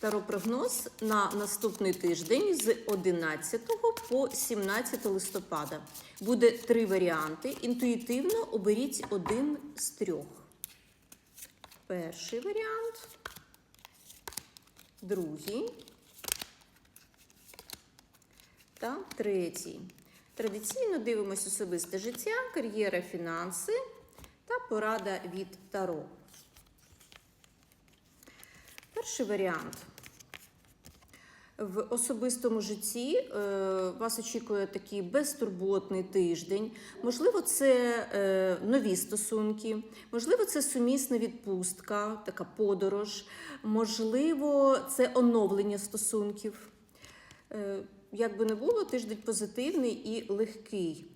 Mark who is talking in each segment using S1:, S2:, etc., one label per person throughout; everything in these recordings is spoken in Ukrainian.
S1: Таропрогноз на наступний тиждень з 11 по 17 листопада. Буде три варіанти. Інтуїтивно оберіть один з трьох. Перший варіант, другий та третій. Традиційно дивимося особисте життя, кар'єра, фінанси та порада від Таро. Перший варіант. В особистому житті е, вас очікує такий безтурботний тиждень. Можливо, це е, нові стосунки, можливо, це сумісна відпустка, така подорож, можливо, це оновлення стосунків. Е, як би не було, тиждень позитивний і легкий.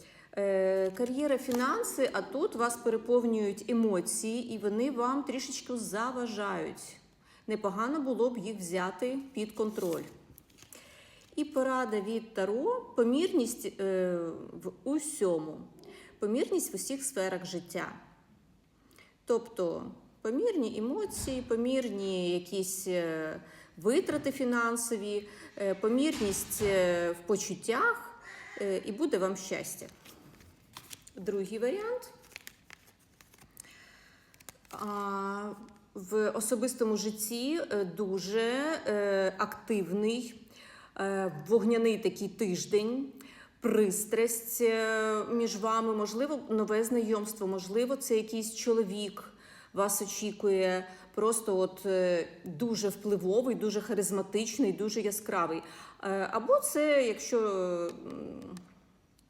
S1: Кар'єра, фінанси, а тут вас переповнюють емоції, і вони вам трішечки заважають. Непогано було б їх взяти під контроль. І порада від Таро помірність е, в усьому, помірність в усіх сферах життя. Тобто помірні емоції, помірні якісь е, витрати фінансові, е, помірність е, в почуттях, е, і буде вам щастя. Другий варіант. А, В особистому житті е, дуже е, активний, вогняний такий тиждень, пристрасть е, між вами, можливо, нове знайомство, можливо, це якийсь чоловік вас очікує, просто от е, дуже впливовий, дуже харизматичний, дуже яскравий. Е, Або це, якщо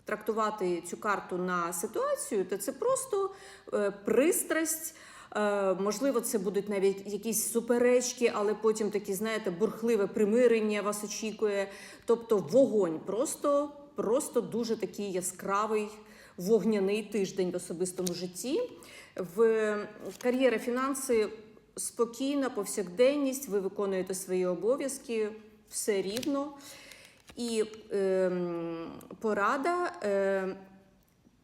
S1: трактувати цю карту на ситуацію, то це просто е, пристрасть. Е, Можливо, це будуть навіть якісь суперечки, але потім такі, знаєте, бурхливе примирення вас очікує. Тобто вогонь, просто, просто дуже такий яскравий вогняний тиждень в особистому житті. В кар'єра фінанси спокійна, повсякденність, ви виконуєте свої обов'язки, все рівно. І ем, порада. Е,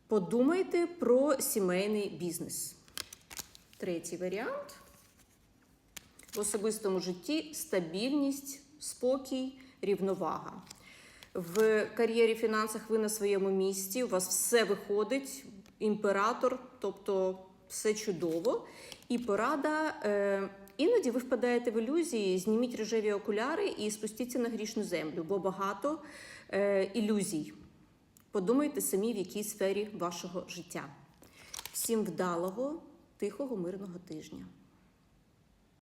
S1: подумайте про сімейний бізнес. Третій варіант. В особистому житті стабільність, спокій, рівновага. В кар'єрі фінансах ви на своєму місці, у вас все виходить, імператор, тобто все чудово. І порада. Е, іноді ви впадаєте в ілюзії, зніміть рожеві окуляри і спустіться на грішну землю, бо багато е, ілюзій. Подумайте самі, в якій сфері вашого життя. Всім вдалого, тихого, мирного тижня.